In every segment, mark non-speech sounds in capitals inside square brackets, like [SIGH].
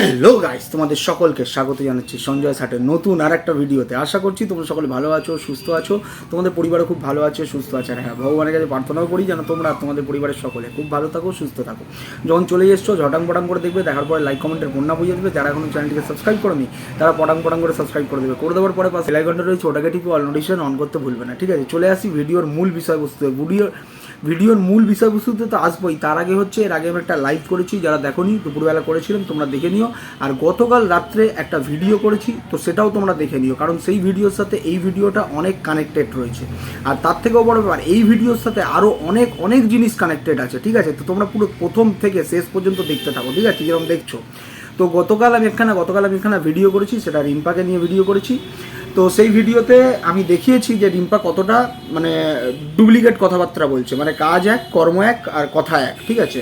Hello guys, তোমাদের সকলকে স্বাগত জানাচ্ছি সঞ্জয় সাটের নতুন আর একটা ভিডিওতে। আশা করছি তোমরা সকলে ভালো আছো, সুস্থ আছো। তোমাদের পরিবারও খুব ভালো আছে, সুস্থ আছে। আর হ্যাঁ ভগবানের কাছে প্রার্থনাও করি যেন তোমরা তোমাদের পরিবারের সকলে খুব ভালো থাকো, সুস্থ থাকো। যখন চলে এসছো, ঝটাং পটাং করে দেখবে, দেখার পরে লাইক কমেন্টের বন্যা বুঝে দেবে। যারা এখনও চ্যানেলটিকে সাবস্ক্রাইব করনি, তারা পটাং পটাং করে সাবস্ক্রাইব করে দেবে। করে দেওয়ার পরে পাশে লাইক ঘণ্টা রয়েছে, ওটাকে টিপে অল নোটিফিকেশন অন করতে ভুলবে না, ঠিক আছে? চলে আসি ভিডিওর মূল বিষয়বস্তু ভিডিও ভিডিওর মূল বিষয়বস্তুতে তো আসবোই। তার আগে হচ্ছে, এর আগে আমি একটা লাইভ করেছি, যারা দেখোনি, দুপুরবেলা করেছিলাম, তোমরা দেখে নিও। আর গতকাল রাত্রে একটা ভিডিও করেছি, তো সেটাও তোমরা দেখে নিও, কারণ সেই ভিডিওর সাথে এই ভিডিওটা অনেক কানেক্টেড রয়েছে। আর তার থেকেও বড় ব্যাপার, এই ভিডিওর সাথে আরও অনেক অনেক জিনিস কানেক্টেড আছে, ঠিক আছে? তো তোমরা পুরো প্রথম থেকে শেষ পর্যন্ত দেখতে থাকো, ঠিক আছে? যেরকম দেখছ? তো গতকাল আমি একখানা, গতকাল আমি একখানা ভিডিও করেছি, সেটা রিম্পাকে নিয়ে ভিডিও করেছি। তো সেই ভিডিওতে আমি দেখিয়েছি যে রিম্পা কতটা মানে ডুপ্লিকেট কথাবার্তা বলছে। মানে কাজ এক, কর্ম এক আর কথা এক, ঠিক আছে?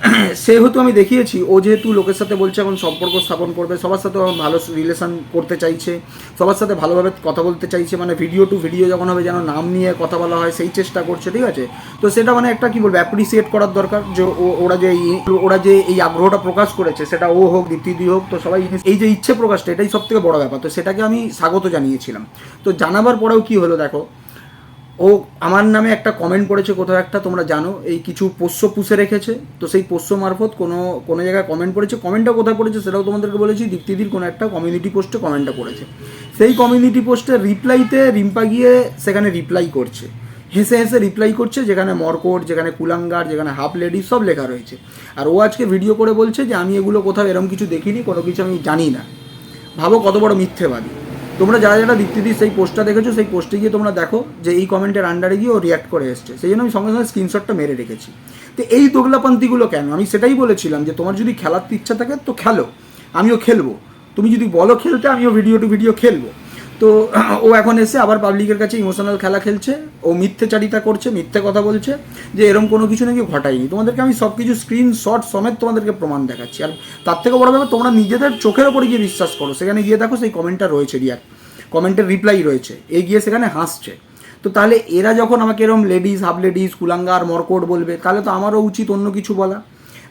[CLEARS THROAT] সেহেতু আমি দেখিয়েছি, ও যেহেতু লোকের সাথে বলছে এখন সম্পর্ক স্থাপন করবে, সবার সাথে ভালো রিলেশন করতে চাইছে, সবার সাথে ভালোভাবে কথা বলতে চাইছে মানে ভিডিও টু ভিডিও যখন হবে যেন নাম নিয়ে কথা বলা হয়, সেই চেষ্টা করছে, ঠিক আছে? তো সেটা মানে একটা কী বলব অ্যাপ্রিসিয়েট করার দরকার, যে ওরা যে ওরা যে এই আগ্রহটা প্রকাশ করেছে, সেটা ও হোক, দীপ্তিদি হোক, তো সবাই এই যে ইচ্ছে প্রকাশটা, এটাই সব থেকে বড় ব্যাপার। তো সেটাকে আমি স্বাগত জানিয়েছিলাম। তো জানাবার পরেও কি হলো দেখো ও আমার নামে একটা কমেন্ট করেছে কোথাও একটা, তোমরা জানো, এই কিছু পোষ্য পুষে রেখেছে। তো সেই পোষ্য মারফত কোনো কোনো জায়গায় কমেন্ট করেছে কমেন্টটা কোথায় পড়েছে সেটাও তোমাদেরকে বলেছি, দীপ্তিদির কোনো একটা কমিউনিটি পোস্টে কমেন্টটা করেছে সেই কমিউনিটি পোস্টে রিপ্লাইতে রিম্পা গিয়ে সেখানে রিপ্লাই করছে। হেসে হেসে রিপ্লাই করছে, যেখানে মরকোট, যেখানে কুলাঙ্গার, যেখানে হাফ লেডি সব লেখা রয়েছে। আর ও আজকে ভিডিও করে বলছে যে, আমি এগুলো কোথাও এরকম কিছু দেখিনি, কোনো কিছু আমি জানি না। ভাবো কত বড় মিথ্যেবাদী। তোমরা যারা যারা দীপ্তিদির সেই পোস্টটা দেখেছ, সেই পোস্টে গিয়ে তোমরা দেখো যে এই কমেন্টের আন্ডারে গিয়ে ও রিয়াক্ট করে এসছে। সেই জন্য আমি সঙ্গে সঙ্গে স্ক্রিনশটটা মেরে রেখেছি। তো এই দোগলাপান্তিগুলো কেন? আমি সেটাই বলেছিলাম যে তোমার যদি খেলার ইচ্ছা থাকে তো খেলো। আমিও খেলব। তুমি যদি বলো খেলতে, আমিও ভিডিও টু ভিডিও খেলব। তো ও এখন এসে আবার পাবলিকের কাছে ইমোশনাল খেলা খেলছে, ও মিথ্যেচারিতা করছে, মিথ্যে কথা বলছে, যে এরকম কোনো কিছু নাকি ঘটায়নি। তোমাদেরকে আমি সব কিছু স্ক্রিনশট সমেত তোমাদেরকে প্রমাণ দেখাচ্ছি। আর তার থেকে বড় ব্যাপার, তোমরা নিজেদের চোখের ওপরে গিয়ে বিশ্বাস করো। সেখানে গিয়ে দেখো সেই কমেন্টটা রয়েছে রিয়াক্ট কমেন্টের রিপ্লাই রয়েছে। এ গিয়ে সেখানে হাসছে। তো তাহলে এরা যখন আমাকে এরকম লেডিস হাফ লেডিস কুলাঙ্গার, মরকোট বলবে, তাহলে তো আমারও উচিত অন্য কিছু বলা।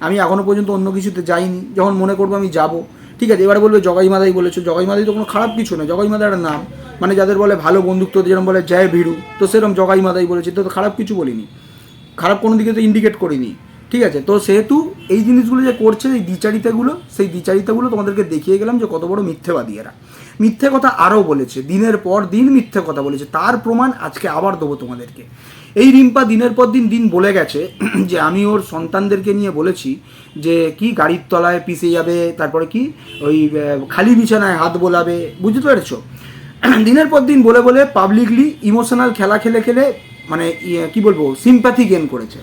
আমি এখনও পর্যন্ত অন্য কিছুতে যাইনি। যখন মনে করব আমি যাব ঠিক আছে, এবার বলবে জগাই মাদাই বলেছ। জগাই মাদাই তো কোনো খারাপ কিছু না জগাই একটা নাম। মানে যাদের বলে ভালো বন্ধুত্ব যেরকম বলে জয় ভিড়ু তো সেরকম জগাই মাদাই বলেছে। তো খারাপ কিছু বলিনি। খারাপ কোনো দিকে তো ইন্ডিকেট করিনি। ঠিক আছে, তো সেহেতু এই জিনিসগুলো যে করছে, এই দ্বিচারিতাগুলো, সেই দ্বিচারিতাগুলো তোমাদেরকে দেখিয়ে গেলাম যে কত বড় মিথ্যেবাদী এরা। মিথ্যে কথা আরও বলেছে, দিনের পর দিন মিথ্যে কথা বলেছে। তার প্রমাণ আজকে আবার দেবো তোমাদেরকে। এই রিম্পা দিনের পর দিন দিন বলে গেছে [CLEARS THROAT] যে আমি ওর সন্তানদেরকে নিয়ে বলেছি যে কি গাড়ির তলায় পিষে যাবে তারপরে কি ওই খালি বিছানায় হাত বোলাবে বুঝতে পেরেছ? [CLEARS THROAT] দিনের পর দিন বলে বলে পাবলিকলি ইমোশনাল খেলা খেলে খেলে মানে ইয়ে, কি বলব সিম্প্যাথি গেন করেছে।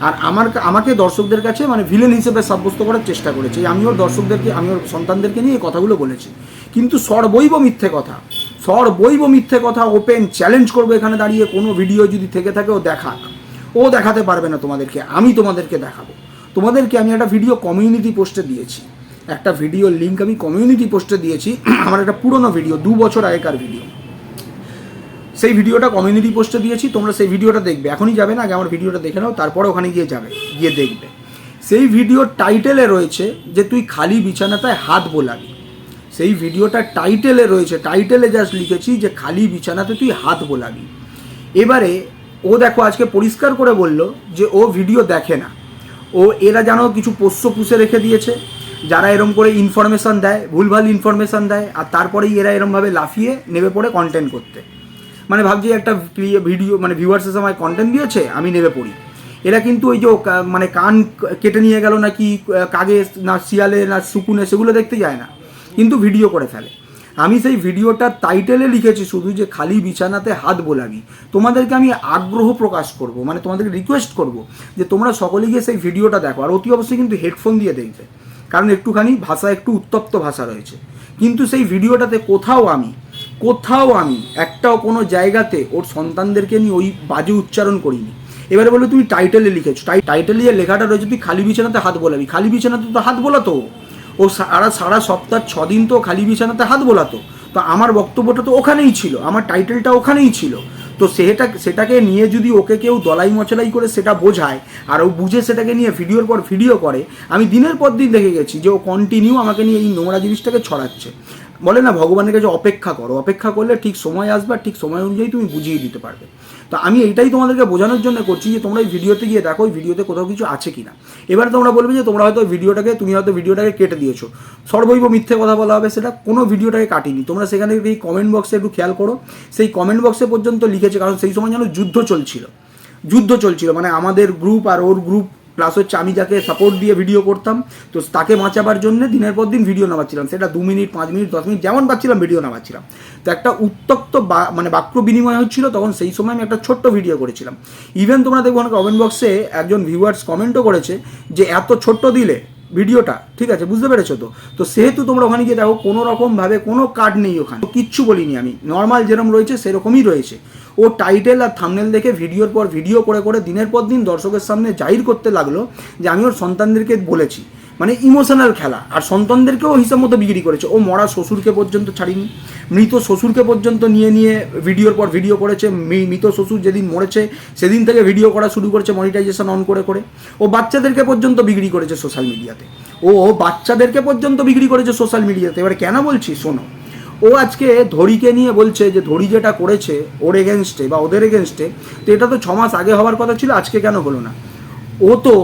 আর আমার আমাকে দর্শকদের কাছে মানে ভিলেন হিসেবে সাব্যস্ত করার চেষ্টা করেছে। আমি ওর দর্শকদেরকে আমি ওর সন্তানদেরকে নিয়ে এই কথাগুলো বলেছি। কিন্তু সর্বৈব মিথ্যে কথা সর্বৈব মিথ্যে কথা ওপেন চ্যালেঞ্জ করব এখানে দাঁড়িয়ে, কোনো ভিডিও যদি থেকে থাকে, ও দেখাক। ও দেখাতে পারবে না তোমাদেরকে, আমি তোমাদেরকে দেখাবো। তোমাদেরকে আমি একটা ভিডিও কমিউনিটি পোস্টে দিয়েছি। একটা ভিডিও লিঙ্ক আমি কমিউনিটি পোস্টে দিয়েছি, [CLEARS THROAT] আমার একটা পুরনো ভিডিও দু বছর আগেকার ভিডিও সেই ভিডিওটা কমিউনিটি পোস্টে দিয়েছি, তোমরা সেই ভিডিওটা দেখবে। এখনই যাবে না, আগে আমার ভিডিওটা দেখে নাও, তারপরে ওখানে গিয়ে যাবে, গিয়ে দেখবে। সেই ভিডিওর টাইটেলে রয়েছে যে, তুই খালি বিছানাটায় হাত বোলাবি। সেই ভিডিওটা টাইটেলে রয়েছে, টাইটেলে জাস্ট লিখেছি যে, খালি বিছানাতে তুই হাত বোলাবি। এবারে ও দেখো আজকে পরিষ্কার করে বলল যে, ও ভিডিও দেখে না। ও, এরা যেন কিছু পোষ্য পুষে রেখে দিয়েছে, যারা এরম করে ইনফরমেশান দেয়, ভুলভাল ইনফরমেশান দেয়, আর তারপরেই এরা এরমভাবে লাফিয়ে নেমে পড়ে কন্টেন্ট করতে। মানে ভাবছি একটা ভিডিও মানে ভিউয়ার্সের সময় কন্টেন্ট দিয়েছে, আমি নেমে পড়ি। এরা কিন্তু ওই যে মানে কান কেটে নিয়ে গেল নাকি কাগে না শিয়ালে না সুকুনে সেগুলো দেখতে যায় না। কিন্তু ভিডিও করে ফেলে। আমি সেই ভিডিওটার টাইটেলে লিখেছি শুধু যে খালি বিছানাতে হাত বোলাবি। তোমাদেরকে আমি আগ্রহ প্রকাশ করব মানে তোমাদেরকে রিকোয়েস্ট করব যে তোমরা সকলে গিয়ে সেই ভিডিওটা দেখো। আর অতি অবশ্যই কিন্তু হেডফোন দিয়ে দেখবে, কারণ একটুখানি ভাষা একটু উত্তপ্ত ভাষা রয়েছে। কিন্তু সেই ভিডিওটাতে কোথাও আমি কোথাও আমি একটাও কোনো জায়গাতে ওর সন্তানদেরকে নিয়ে ওই বাজে উচ্চারণ করিনি। এবারে বলো তুমি টাইটেলে লিখেছো। টাই টাইটেলে যে লেখাটা রয়েছে, তুই খালি বিছানাতে হাত বোলাবি। খালি বিছানাতে তো হাত বোলাতো ও সারা সারা সপ্তাহ ছ দিন তো খালি বিছানাতে হাত বোলাতো। তো আমার বক্তব্যটা তো ওখানেই ছিল, আমার টাইটেলটা ওখানেই ছিল। তো সেটা, সেটাকে নিয়ে যদি ওকে কেউ দলাই মচলাই করে সেটা বোঝায়, আর ও বুঝে সেটাকে নিয়ে ভিডিওর পর ভিডিও করে, আমি দিনের পর দিন দেখে গেছি যে ও কন্টিনিউ আমাকে নিয়ে এই নোংরা জিনিসটাকে ছড়াচ্ছে। বলে না, ভগবানের কাছে অপেক্ষা করো। অপেক্ষা করলে ঠিক সময় আসবে আর ঠিক সময় অনুযায়ী তুমি বুঝিয়ে দিতে পারবে। তো আমি এইটাই তোমাদেরকে বোঝানোর জন্য করছি যে, তোমরা এই ভিডিওতে গিয়ে দেখো ওই ভিডিওতে কোথাও কিছু আছে কিনা। এবারে তোমরা বলবে যে, তোমরা হয়তো ভিডিওটাকে, তুমি হয়তো ভিডিওটাকে কেটে দিয়েছ। সর্বৈব মিথ্যে কথা বলা হবে, সেটা কোনো ভিডিওটাকে কাটিনি। তোমরা সেখানে এই কমেন্ট বক্সে একটু খেয়াল করো। সেই কমেন্ট বক্সে পর্যন্ত লিখেছে, কারণ সেই সময় যেন যুদ্ধ চলছিল। যুদ্ধ চলছিল মানে আমাদের গ্রুপ আর ওর গ্রুপ প্লাস হচ্ছে আমি যাকে সাপোর্ট দিয়ে ভিডিও করতাম, তো তাকে বাঁচাবার জন্য দিনের পর দিন ভিডিও নামাচ্ছিলাম। সেটা দু মিনিট, পাঁচ মিনিট, দশ মিনিট, যেমন পাচ্ছিলাম ভিডিও নামাচ্ছিলাম। তো একটা উত্তপ্ত মানে বাক্য বিনিময় হচ্ছিল, তখন সেই সময় আমি একটা ছোট্ট ভিডিও করেছিলাম। ইভেন তোমরা দেখব অনেক কমেন্ট বক্সে একজন ভিউয়ার্স কমেন্টও করেছে যে, এত ছোট্ট দিলে ভিডিওটা, ঠিক আছে? বুঝতে পেরেছ তো? তো সেহেতু তোমরা ওখানে গিয়ে দেখো, কোনো রকমভাবে কোনো কার্ড নেই ওখানে। কিচ্ছু বলিনি আমি। নর্মাল যেরকম রয়েছে, সেরকমই রয়েছে। ও টাইটেল আর থামনেল দেখে ভিডিওর পর ভিডিও করে করে দিনের পর দিন দর্শকের সামনে জাহির করতে লাগল যে আমি ওর সন্তানদেরকে বলেছি। মানে ইমোশনাল খেলা। আর সন্তানদেরকেও হিসাব মতো বিক্রি করেছে। ও মরা শ্বশুরকে পর্যন্ত ছাড়িনি। মৃত শ্বশুরকে পর্যন্ত নিয়ে নিয়ে ভিডিওর পর ভিডিও করেছে। মৃত শ্বশুর যেদিন মরেছে, সেদিন থেকে ভিডিও করা শুরু করেছে মনিটাইজেশন অন করে করে। ও বাচ্চাদেরকে পর্যন্ত বিক্রি করেছে সোশ্যাল মিডিয়াতে ও বাচ্চাদেরকে পর্যন্ত বিক্রি করেছে সোশ্যাল মিডিয়াতে এবার কেন বলছি? শোনো। ও আজকে ধরিকে নিয়ে বলছে যে, ধরি যেটা করেছে ওর এগেনস্টে বা ওদের এগেনস্টে তো এটা তো ছ মাস আগে হওয়ার কথা ছিল, আজকে কেন হলো না? ও তো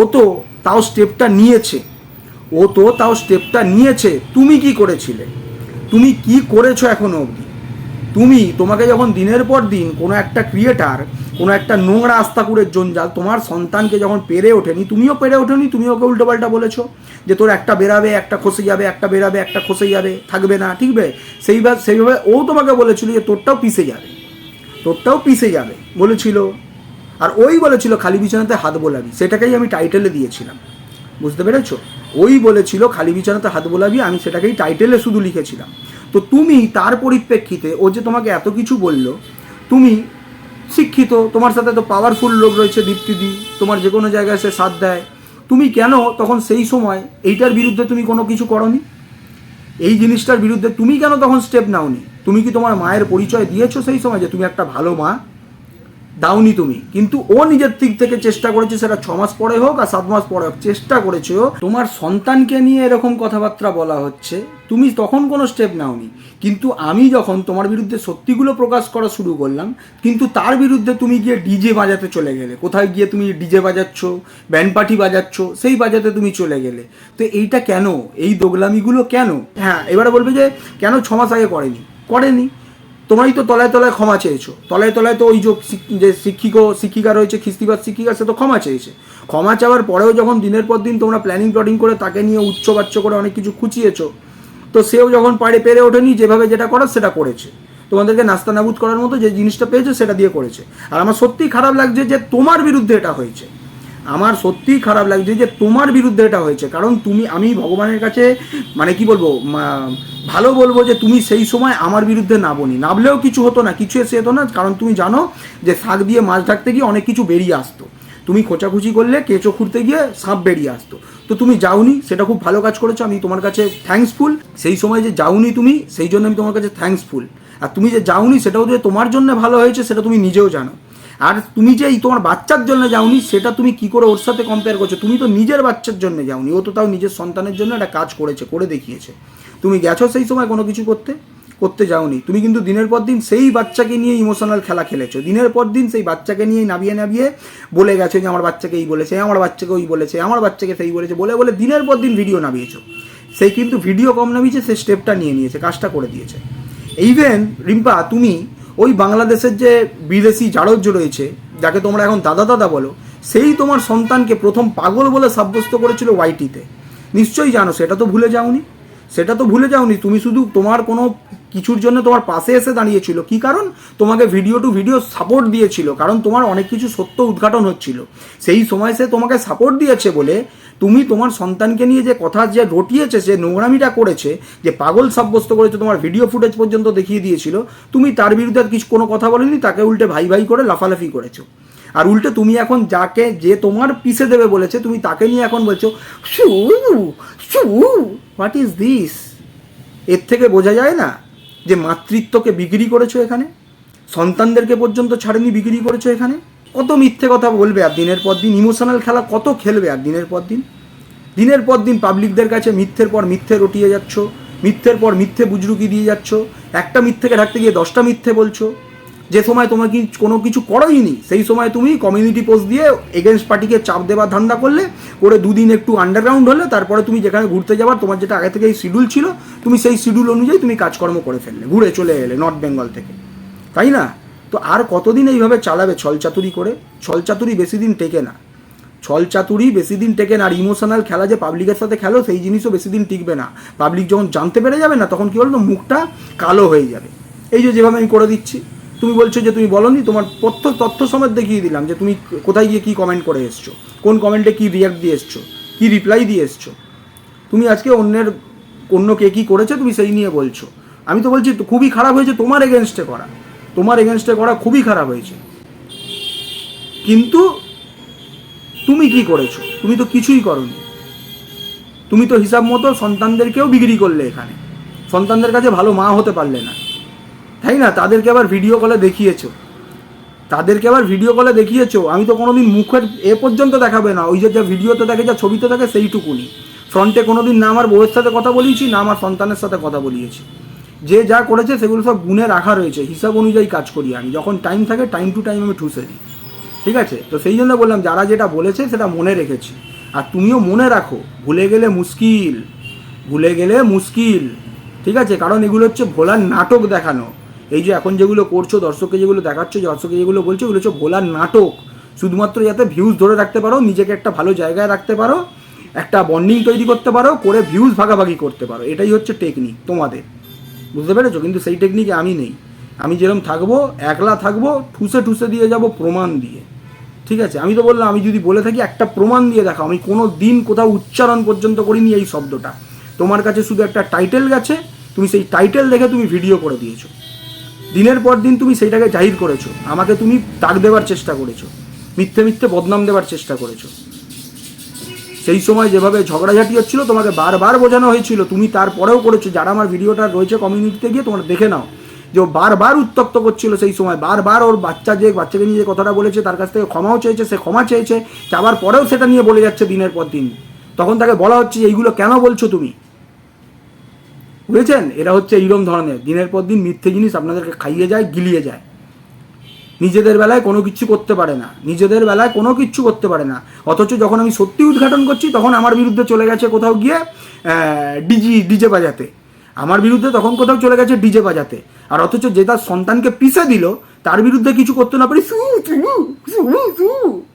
ও তো তাও স্টেপটা নিয়েছে। ও তো তাও স্টেপটা নিয়েছে। তুমি কি করেছিলে? তুমি কি করেছ এখনও অবধি? তুমি, তোমাকে যখন দিনের পর দিন কোনো একটা ক্রিয়েটার কোনো একটা নোংরা আস্তাকুরের জঞ্জাল তোমার সন্তানকে যখন পেরে ওঠেনি, তুমিও পেরে ওঠেনি তুমি ওকে উল্টোপাল্টা বলেছ যে তোর একটা বেরাবে, একটা খসে যাবে, একটা বেরাবে, একটা খসে যাবে, থাকবে না ঠিকবে সেইভাবে সেইভাবে ও তোমাকে বলেছিল যে তোরটাও পিসে যাবে। তোরটাও পিসে যাবে বলেছিল। আর ওই বলেছিল খালি বিছানাতে হাত বোলাবি, সেটাকেই আমি টাইটেলে দিয়েছিলাম। বুঝতে পেরেছ? ওই বলেছিল খালি বিছানাতে হাত বোলাবি, আমি সেটাকেই টাইটেলে শুধু লিখেছিলাম। তো তুমি তার পরিপ্রেক্ষিতে, ও যে তোমাকে এত কিছু বলল, তুমি শিক্ষিত, তোমার সাথে তো পাওয়ারফুল লোক রয়েছে দীপ্তিদি তোমার যে কোনো জায়গায় সে সাথ দেয়, তুমি কেন তখন সেই সময় এইটার বিরুদ্ধে তুমি কোনো কিছু করনি? এই জিনিসটার বিরুদ্ধে তুমি কেন তখন স্টেপ নাওনি? তুমি কি তোমার মায়ের পরিচয় দিয়েছ সেই সময় যে তুমি একটা ভালো মা? দাওনি তুমি। কিন্তু ও নিজের দিক থেকে চেষ্টা করেছে সেটা ছ মাস পরে হোক আর সাত মাস পরে হোক, চেষ্টা করেছে তোমার সন্তানকে নিয়ে এরকম কথাবার্তা বলা হচ্ছে, তুমি তখন কোনো স্টেপ নাওনি। কিন্তু আমি যখন তোমার বিরুদ্ধে সত্যিগুলো প্রকাশ করা শুরু করলাম, কিন্তু তার বিরুদ্ধে তুমি গিয়ে ডিজে বাজাতে চলে গেলে। কোথায় গিয়ে তুমি ডিজে বাজাচ্ছ, ব্যান্ড পার্টি বাজাচ্ছ, সেই বাজাতে তুমি চলে গেলে। তো এইটা কেন? এই দোগলামিগুলো কেন? হ্যাঁ এবারে বলবে যে কেন ছ মাস আগে করেনি? করেনি। তোমরাই তো তলায় তলায় ক্ষমা চেয়েছো। তলায় তলায় তো ওই যে শিক- যে শিক্ষিক শিক্ষিকা রয়েছে খিস্তিবাদ শিক্ষিকা, সে তো ক্ষমা চেয়েছে। ক্ষমা চাওয়ার পরেও যখন দিনের পর দিন তোমরা প্ল্যানিং প্লটিং করে তাকে নিয়ে উচ্চ বাচ্চ করে অনেক কিছু খুঁচিয়েছো, তো সেও যখন পারে পেরে ওঠেনি, যেভাবে যেটা করার সেটা করেছে। তোমাদেরকে নাস্তা নাবুদ করার মতো যে জিনিসটা পেয়েছে সেটা দিয়ে করেছে। আর আমার সত্যিই খারাপ লাগছে যে তোমার বিরুদ্ধে এটা হয়েছে। আমার সত্যিই খারাপ লাগছে যে তোমার বিরুদ্ধে এটা হয়েছে। কারণ তুমি, আমি ভগবানের কাছে মানে কি বলব ভালো বলব যে তুমি সেই সময় আমার বিরুদ্ধে নাবনি। নাবলেও কিছু হতো না, কিছু এসে হতো না, কারণ তুমি জানো যে শাক দিয়ে মাছ ঢাকতে গিয়ে অনেক কিছু বেরিয়ে আসতো। তুমি খোঁচাখুচি করলে, কেঁচো খুঁড়তে গিয়ে সাপ বেরিয়ে আসতো। তো তুমি যাওনি, সেটা খুব ভালো কাজ করেছ, আমি তোমার কাছে থ্যাঙ্কসফুল সেই সময় যে যাওনি তুমি, সেই জন্য আমি তোমার কাছে থ্যাঙ্কসফুল আর তুমি যে যাওনি, সেটাও যে তোমার জন্য ভালো হয়েছে, সেটা তুমি নিজেও জানো। আর তুমি যে তোমার বাচ্চার জন্য যাওনি, সেটা তুমি কি করে ওর সাথে কম্পেয়ার করছ? তুমি তো নিজের বাচ্চার জন্য যাওনি, ও তো তাও নিজের সন্তানের জন্য একটা কাজ করেছে, করে দেখিয়েছে। তুমি গেছো সেই সময় কোনো কিছু করতে? করতে যাওনি। তুমি কিন্তু দিনের পর দিন সেই বাচ্চাকে নিয়ে ইমোশনাল খেলা খেলেছো। দিনের পর দিন সেই বাচ্চাকে নিয়ে নাবিয়ে নাবিয়ে বলে গেছো যে, আমার বাচ্চাকে এই বলেছে, আমার বাচ্চাকে ওই বলেছে, আমার বাচ্চাকে সেই বলেছে। বলে বলে দিনের পর দিন ভিডিও নামিয়েছো সেই কিন্তু ভিডিও কম নামিয়েছে সে স্টেপটা নিয়ে নিয়েছে, কাজটা করে দিয়েছে। ইভেন রিম্পা, তুমি ওই বাংলাদেশের যে বিদেশি জারজ্য রয়েছে, যাকে তোমরা এখন দাদা দাদা বলো, সেই তোমার সন্তানকে প্রথম পাগল বলে সাব্যস্ত করেছিল ওয়াইটিতে নিশ্চয়ই জানো, সেটা তো ভুলে যাওনি। সেটা তো ভুলে যাওনি, তুমি শুধু তোমার কোনো কিছুর জন্য তোমার পাশে এসে দাঁড়িয়েছিল। কি কারণ? তোমাকে ভিডিও টু ভিডিও সাপোর্ট দিয়েছিল, কারণ তোমার অনেক কিছু সত্য উদ্ঘাটন হচ্ছিল। সেই সময় সে তোমাকে সাপোর্ট দিয়েছে বলে তুমি তোমার সন্তানকে নিয়ে যে কথা যে রটিয়েছে যে নোংরামিটা করেছে, যে পাগল সাব্যস্ত করেছে, তোমার ভিডিও ফুটেজ পর্যন্ত দেখিয়ে দিয়েছিল, তুমি তার বিরুদ্ধে কিছু কোনো কথা বলেনি, তাকে উল্টে ভাই ভাই করে লাফালাফি করেছ। আর উল্টে তুমি এখন যাকে যে তোমার পিছে দেবে বলেছে, তুমি তাকে নিয়ে এখন বলছো শু হোয়াট ইজ দিস এর থেকে বোঝা যায় না। যে মাতৃত্বকে বিক্রি করেছ এখানে? সন্তানদেরকে পর্যন্ত ছাড়েনি, বিক্রি করেছ এখানে? কত মিথ্যে কথা বলবে আর দিনের পর দিন? ইমোশনাল খেলা কত খেলবে আর দিনের পর দিন? দিনের পর দিন পাবলিকদের কাছে মিথ্যের পর মিথ্যে রটিয়ে যাচ্ছ, মিথ্যের পর মিথ্যে বুজরুকি দিয়ে যাচ্ছ, একটা মিথ্যেকে ঢাকতে গিয়ে দশটা মিথ্যে বলছো। যে সময় তোমার কি কোনো কিছু করোই নি সেই সময় তুমি কমিউনিটি পোস্ট দিয়ে এগেনস্ট পার্টিকে চাপ দেওয়ার ধান্দা করলে, করে দুদিন একটু আন্ডারগ্রাউন্ড হলে, তারপরে তুমি যেখানে ঘুরতে যাবার, তোমার যেটা আগে থেকে শিডিউল ছিল, তুমি সেই শিডিউল অনুযায়ী তুমি কাজকর্ম করে ফেললে, ঘুরে চলে এলে নর্থ বেঙ্গল থেকে। তাই না? তো আর কতদিন এইভাবে চালাবে ছলচাতুরি করে? ছলচাতুরি বেশি দিন টেকে না। ছলচাতুরি বেশি দিন টেকে না, আর ইমোশনাল খেলা যে পাবলিকের সাথে খেলো, সেই জিনিসও বেশি দিন টিকবে না। পাবলিক যখন জানতে পেরে যাবে না, তখন কী বলতো? মুখটা কালো হয়ে যাবে। এই যে যেভাবে আমি করে দিচ্ছি। তুমি বলছো যে তুমি বলনি, তোমার তথ্য তথ্য সমেত দেখিয়ে দিলাম যে তুমি কোথায় গিয়ে কী কমেন্ট করে এসছো, কোন কমেন্টে কী রিয়াক্ট দিয়ে এসছো, কী রিপ্লাই দিয়ে এসছো। তুমি আজকে অন্যের, অন্য কে কী করেছে তুমি সেই নিয়ে বলছো। আমি তো বলছি, খুবই খারাপ হয়েছে তোমার এগেনস্টে করা। তোমার এগেনস্টে করা খুবই খারাপ হয়েছে। কিন্তু তুমি কি করেছ? তুমি তো কিছুই করনি। তুমি তো হিসাব মতো সন্তানদেরকেও বিক্রি করলে এখানে। সন্তানদের কাছে ভালো মা হতে পারলে না। তাই না? তাদেরকে আবার ভিডিও কলে দেখিয়েছো। তাদেরকে আবার ভিডিও কলে দেখিয়েছো। আমি তো কোনোদিন মুখের এ পর্যন্ত দেখাবে না। ওই যে যা ভিডিওতে দেখে যা ছবিতে থাকে সেইটুকুনি। ফ্রন্টে কোনোদিন না আমার বউয়ের সাথে কথা বলিয়েছি, না আমার সন্তানের সাথে কথা বলিয়েছি। যে যা করেছে সেগুলো সব গুণে রাখা রয়েছে। হিসাব অনুযায়ী কাজ করি আমি। যখন টাইম থাকে টাইম টু টাইম আমি ঠুসে দিই। ঠিক আছে? তো সেই জন্য বললাম, যারা যেটা বলেছে সেটা মনে রেখেছি। আর তুমিও মনে রাখো, ভুলে গেলে মুশকিল। ভুলে গেলে মুশকিল। ঠিক আছে? কারণ এগুলো হচ্ছে ভোলার নাটক দেখানো। এই যে এখন যেগুলো করছ, দর্শককে যেগুলো দেখাচ্ছ দর্শককে যেগুলো বলছো ওগুলো হচ্ছে ভোলার নাটক। শুধুমাত্র যাতে ভিউজ ধরে রাখতে পারো, নিজেকে একটা ভালো জায়গায় রাখতে পারো, একটা বন্ডিং তৈরি করতে পারো, করে ভিউজ ভাগাভাগি করতে পারো। এটাই হচ্ছে টেকনিক তোমাদের। বুঝতে পেরেছ? কিন্তু সেই টেকনিকে আমি নেই। আমি যেরকম থাকব, একলা থাকব, ঠুসে ঠুসে দিয়ে যাব প্রমাণ দিয়ে। ঠিক আছে? আমি তো বললাম, আমি যদি বলে থাকি, একটা প্রমাণ দিয়ে দেখাও। আমি কোনো দিন কোথাও উচ্চারণ পর্যন্ত করিনি এই শব্দটা। তোমার কাছে শুধু একটা টাইটেল গেছে, তুমি সেই টাইটেল দেখে তুমি ভিডিও করে দিয়েছ। দিনের পর দিন তুমি সেইটাকে জাহির করেছ। আমাকে তুমি তাক দেওয়ার চেষ্টা করেছ। মিথ্যে মিথ্যে বদনাম দেওয়ার চেষ্টা করেছ। সেই সময় যেভাবে ঝগড়াঝাটি হচ্ছিল, তোমাকে বারবার বোঝানো হয়েছিল। তুমি তারপরেও করেছ। যারা আমার ভিডিওটা রয়েছে কমিউনিটিতে গিয়ে তোমরা দেখে নাও। যে ও বারবার উত্তক্ত করছিল সেই সময়। বারবার ওর বাচ্চা যে বাচ্চাকে নিয়ে যে কথাটা বলেছে, তার কাছ থেকে ক্ষমাও চেয়েছে, সে ক্ষমা চেয়েছে। চাবার পরেও সেটা নিয়ে বলে যাচ্ছে দিনের পর দিন। তখন তাকে বলা হচ্ছে যে, এইগুলো কেন বলছো তুমি? বুঝেছেন? এরা হচ্ছে এইরকম ধরনের। দিনের পর দিন মিথ্যে জিনিস আপনাদেরকে খাইয়ে যায় গিলিয়ে যায়। নিজেদের বেলায় কোনো কিছু করতে পারে না। নিজেদের বেলায় কোনো কিচ্ছু করতে পারে না। অথচ যখন আমি সত্যি উদ্ঘাটন করছি তখন আমার বিরুদ্ধে চলে গেছে কোথাও গিয়ে ডিজি ডিজে বাজাতে। আমার বিরুদ্ধে তখন কোথাও চলে গেছে ডিজে বাজাতে। আর অথচ যে তার সন্তানকে পিষে দিল তার বিরুদ্ধে কিছু করতে না পারি সু,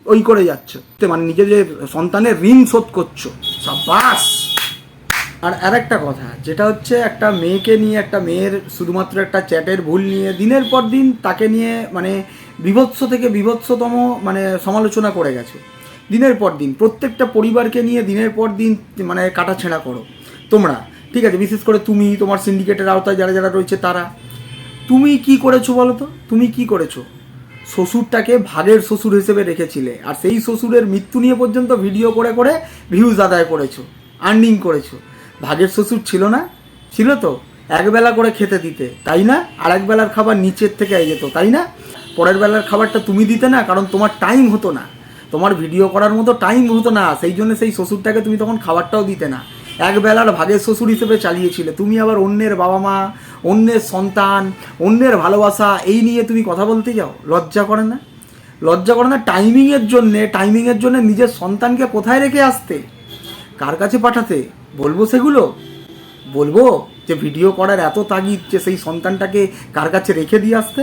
ওই করে যাচ্ছে। মানে নিজেদের সন্তানের ঋণ শোধ করছ। সাবাস আর আরেকটা কথা, যেটা হচ্ছে একটা মেয়েকে নিয়ে, একটা মেয়ের শুধুমাত্র একটা চ্যাটের ভুল নিয়ে দিনের পর দিন তাকে নিয়ে মানে বিভৎস থেকে বিভৎসতম মানে সমালোচনা করে গেছে। দিনের পর দিন, প্রত্যেকটা পরিবারকে নিয়ে দিনের পর দিন মানে কাটাছেঁড়া করো। তোমরা, ঠিক আছে, বিশেষ করে তুমি, তোমার সিন্ডিকেটের আওতায় যারা যারা রয়েছে তারা। তুমি কি করেছ বলো তো? তুমি কি করেছ? শ্বশুরটাকে ভাগের শ্বশুর হিসেবে রেখেছিলে, আর সেই শ্বশুরের মৃত্যু নিয়ে পর্যন্ত ভিডিও করে করে ভিউজ আদায় করেছ আর্নিং করেছ। ভাগের শ্বশুর ছিল না? ছিল তো? একবেলা করে খেতে দিতে, তাই না? আর এক বেলার খাবার নিচের থেকে যেত, তাই না? পরের বেলার খাবারটা তুমি দিতে না, কারণ তোমার টাইম হতো না। তোমার ভিডিও করার মতো টাইম হতো না, সেই জন্য সেই শ্বশুরটাকে তুমি তখন খাবারটাও দিতে না। এক বেলার ভাগের শ্বশুর হিসেবে চালিয়েছিলে। তুমি আবার অন্যের বাবা মা অন্যের সন্তান, অন্যের ভালোবাসা, এই নিয়ে তুমি কথা বলতে যাও? লজ্জা করে না? লজ্জা করে না? টাইমিংয়ের জন্যে টাইমিংয়ের জন্য নিজের সন্তানকে কোথায় রেখে আসতে? কার কাছে পাঠাতে? বলব সেগুলো? বলব যে ভিডিও করার এত তাগিদ যে সেই সন্তানটাকে কার কাছে রেখে দিয়ে আসতে?